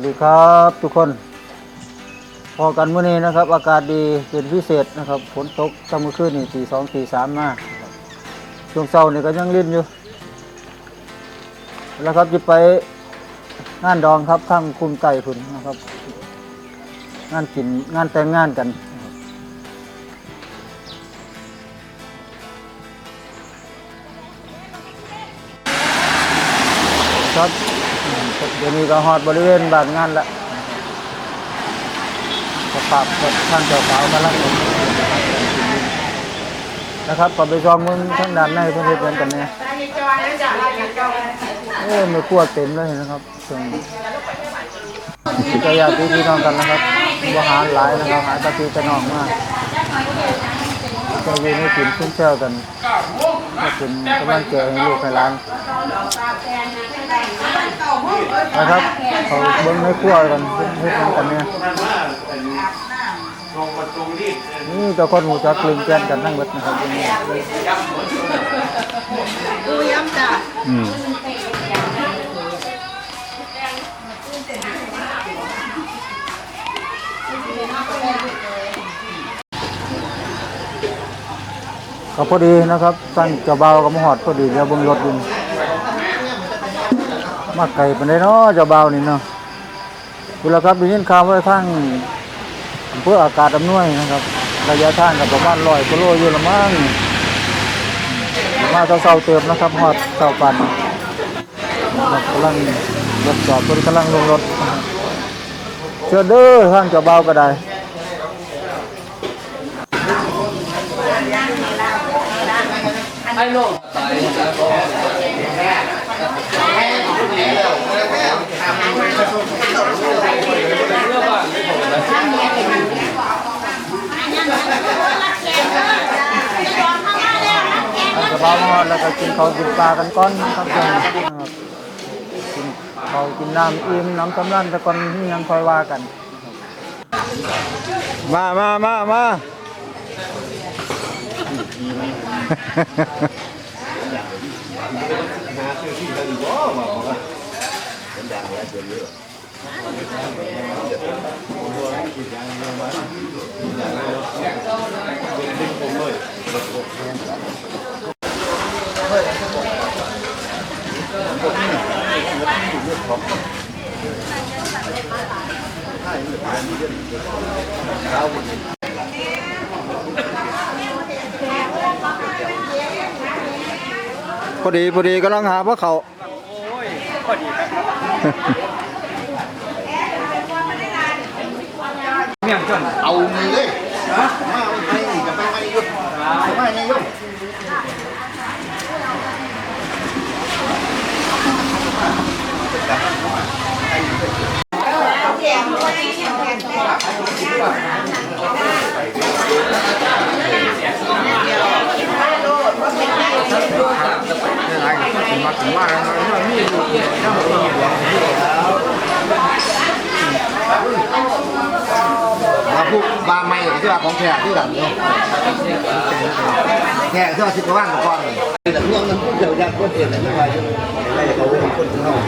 วัสดีครับทุกคนพอกันมื้อนี้นะครับ อากาศดีเป็นพิเศษนะครับฝนตกตั้งมื่อคืนนี่ตีสองตีสามมาช่วงเช้านี่ก็ยังลิ้นอยู่ แล้วครับจะไปงานดองครับทั้งคุมไก่พุ่นนะครับ งานกินงานแต่งงานกันครับ เดี๋ยวนี้ก็ฮอดบริเวณบ้านงานละสภาพก็ท่านเจ้าสาวกำลังนะครับก็ไปซองมึงทั้งด้านในเพื่อนเฮ็ดกันกันเนี่ยเอ้ยม่กลัวเต็มเลยนะครับส่วนก็อยากพี่พี่น้องกันนะครับบหารหลายนะครับหาตะพีตะนองมากก็อยู่ในกลิ่นคุ้นเชี่ยวกันก็เป็นกำลังเจอให้ลูกให้หลาน นะครับเขาเบิ้งในครัวกันเฮ็ดกันเนี่ยนี่ตัวคนหูจักกลืนแกนกันทั้งหมดนะครับตรงนี้ดูย้ำจ้ะอืมก็พอดีนะครับตั้งเจ้าเบาวกับมหอดพอดีเดี๋ยวเบิ่งรถอยู่ มาไกลปานใดเนาะเจ้าเบาวนี่เนาะเวลาครับได้ยินข่าวว่าทางอำเภออากาศอำนวยนะครับระยะทางก็ประมาณ100กิโลอยู่ละมั้งมาเศร้าเติมนะครับฮอดเศร้าปันกำลังรถจอดรถกำลังลงรถเชิญเด้อทางเจ้าเบาก็ได้ทาง เจ้าเบามาฮอดแล้วก็กินข้าวกินปลากันก่อนนะครับเพิ่นนกินข้าวกินน้ำอิ่มน้ำสำรันต่ก่อนนี่ยังคอยว่ากัน มามามามา พอดี พอดีกำลังหาพวกเขาเอามือเลยมาเอาไปนี่จะไปไงยุ่ไปไงยุ่ มาพูดบาไม่ที่ว่า ของแขกที่หลังเนี่ยแขกที่ว่าสิบกว่าวันก่อนเลยแต่เรื่องนั้นพูดเดี๋ยวยากพูดเองเลยไม่ว่าจะอะไรเขาเป็นคนข้างนอก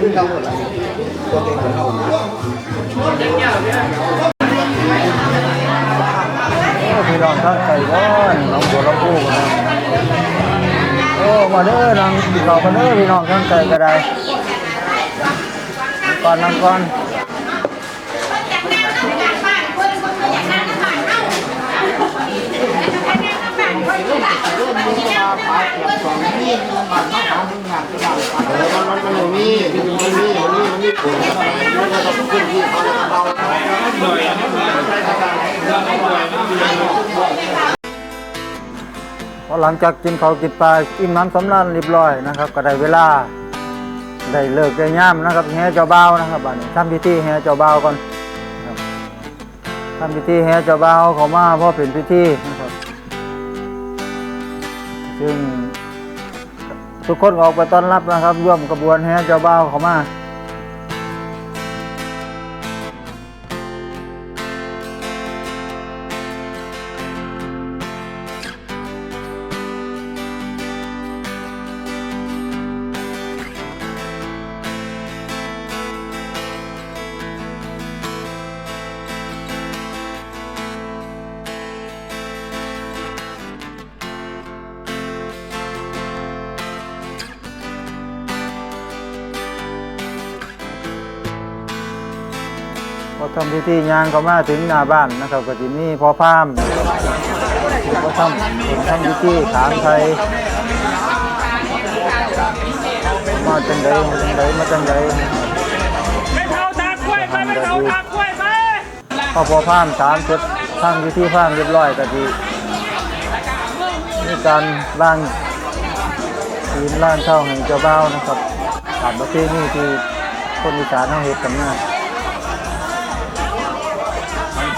ขึ้นเขาหมดละตัวเองคนเขาโอ้พี่น้องทางไก่ก้อนน้องบัวลำพูนะโอ้มาเด้อนางกินข้าวกันเด้อพี่น้องทางไก่ก็ได้นั่งก่อนนั่งก่อน เออมันมันมันมีมันมีมันมีมันมีผมันก็ต้องขึ้นที่เขาเราพอหลังจากกินข้าวกินปลาอิ่มน้ำสำราญเรียบร้อยนะครับ ก็ได้เวลาได้เลิกได้ย่ามนะครับแห่เจ้าบ่าวนะครับบัดนี้ทำพิธีแห่เจ้าบ่าวก่อนทำพิธีแห่เจ้าบ่าวเขามาพราะเป็นพิธีนะครับ ซึ่ง ทุกคนออกไปต้อนรับนะครับ ร่วมกระบวนแห่เจ้าบ่าวเขามา ทำพิธียางก็มาถึงหน้าบ้านนะครับก็จะมีพอพามก็ทำทำพิธีถามไทยมาจังใดมาจังใดมาจังใดไม่เท่าตากล้วยไปไม่เท่าตากล้วยไปพอพอพามถามเสร็จทำพิธีพามเรียบร้อยก็ดีมีการล่างทีนล่างเข้าให้เจ้าบ่าวนะครับตามประเพณีที่คนอีสานเขาเฮ็ดกันมาหลัง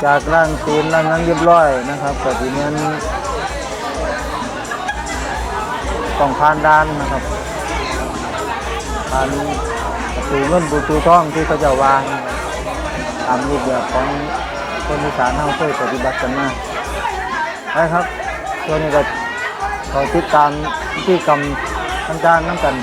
จากร่างตีนร่างนั้นเรียบร้อยนะครับก็ทีนี้ต้องผ่านด่านนะครับผ่านประตูเงินประตูทองที่เขาจะวางตามรูปแบบของคนอีสานเราเคยปฏิบัติกันมาไปครับตัวนี้ก็ขอติดตามพิธีกรรมต่างๆนั่นกัน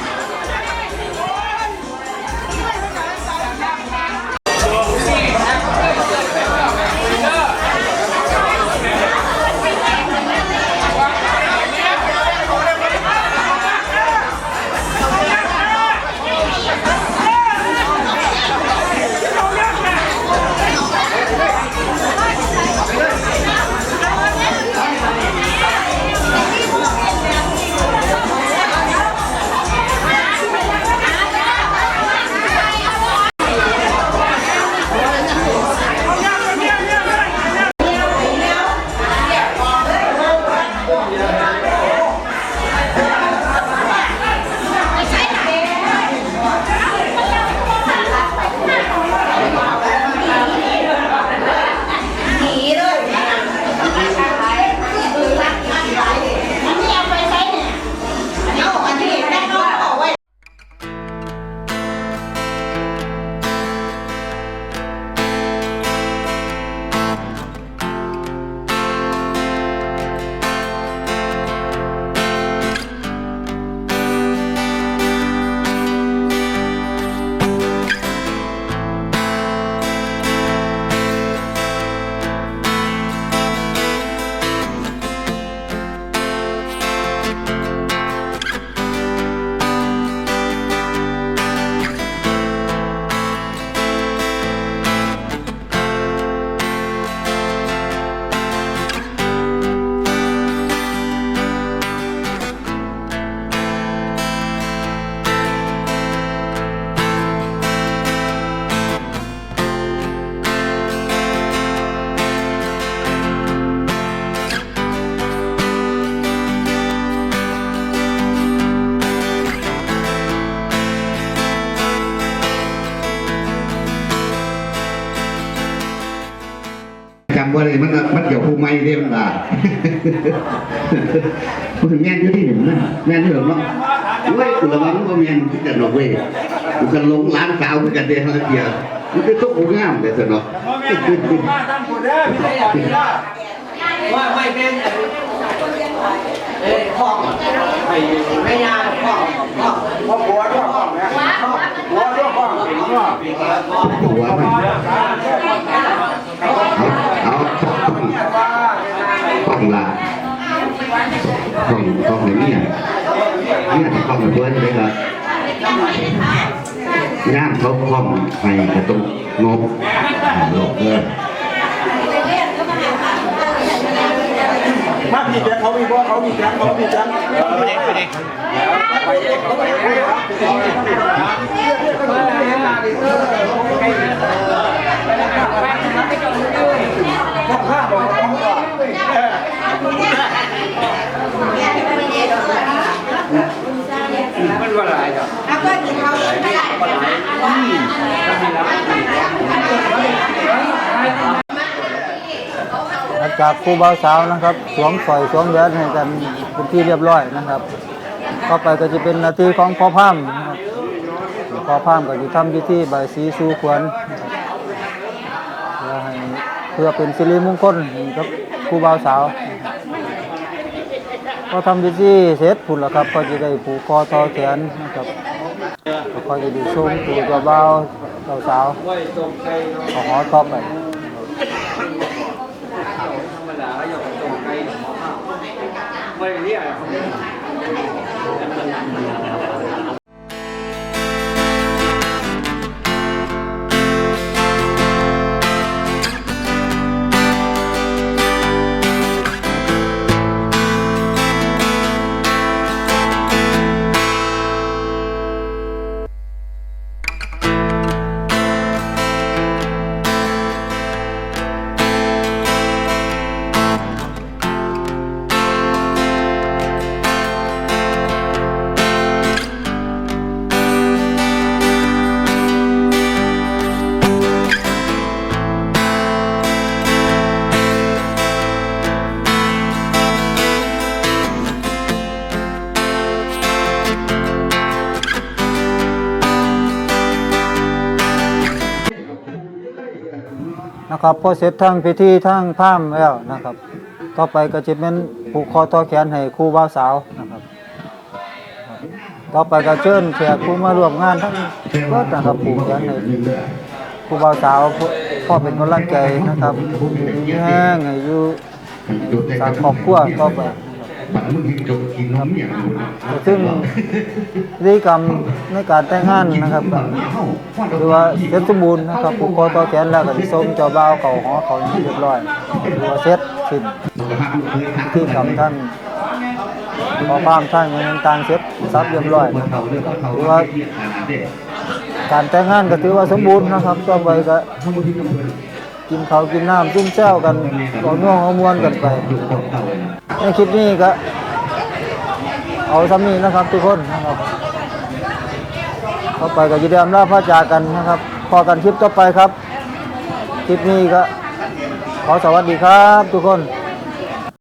จำว่าเลยมันมันเกี่ยวผู้ไม่ได้มันล่ะมันถึงแม่นอยู่ที่หนึ่งนะแม่นที่หนึ่งเนาะเว้ยระวังว่าแม่นที่จะหนอกเว้ยกูกันลงร้านสาวกันเดียวละเดียวมันเป็นตุ๊กงามเลยสิเนาะมาตั้งคนเด้อไม่ได้อยากกินละว่าไม่เป็นเอ้ยพ่อไม่ไม่ยากพ่อพ่อพ่อผัวด้วยพ่อเนี่ยผัวด้วยพ่อเป็นพ่อหัวมันเอาเอาฟังละฟังฟังไหนเนี่ยเนี่ยฟังเพื่อนเลยละย่ามเขาคล่อมไปกระตุกงบหลอกเลยมาพี่แจ๊เขามีพ่อเขามีแจ๊เขามีแจ๊ไปเด็กไปเด็กไปเด็กเขาไปเด็ก หลัง จากครูบ่าวสาวนะครับสวมสอยสวมแหวนให้กันเป็นที่เรียบร้อยนะครับต่อไปก็จะเป็นนาทีของพ่อพามนะครับพ่อพามก็จะทำพิธีใบสีสู่ขวัญนเพื่อให้เพื่อเป็นสิริมงคลกับครูบ่าวสาวพอทำพิธีเสร็จพุ่นแล้วครับ ก็จะได้ผูกคอต่อแขนนะครับแล้วก็จะดีส่งตัวเจ้าบ่าวสาวขอหอต่อไป ไม่เรี นะครับพอเสร็จทั้งพิธีทั้งพรามณ์แล้วนะครับ ต่อไปก็จะเป็นผูกคอต่อแขนให้คู่บ่าวสาวนะครับ ต่อไปก็เชิญแขกผู้มาร่วมงานทั้งก็นะครับผูกแขนให้คู่บ่าวสาวพ่อเป็นคนร่างใจนะครับแห้งให้อยู่สร้างครอบครัวต่อไป ซึ่งพิธีกรรมในการแต่งงานนะครับก็หรือว่าเสร็จสมบูรณ์นะครับผูกคอต่อแขนแล้วก็สิส่งเจ้าบ่าวเข้าหอเขาเรียบร้อยหรือว่าเสร็จสิ้นที่ทำท่านขอความท่านเงินต่างเสร็จทรัพย์เรียบร้อยนะครับถือว่าการแต่งงานก็ถือว่าสมบูรณ์นะครับต่อไปก็ กินข้าวกินน้ำจุ้มแซวกันเอาน่วงเอามวนกันไปในคลิปนี้ก็เอาซ้ำนี้นะครับทุกคนนะครับต่อไปกับยูเดิมลาพระจากกันนะครับ พอกันคลิปต่อไปครับ คลิปนี้ก็ขอสวัสดีครับทุกคน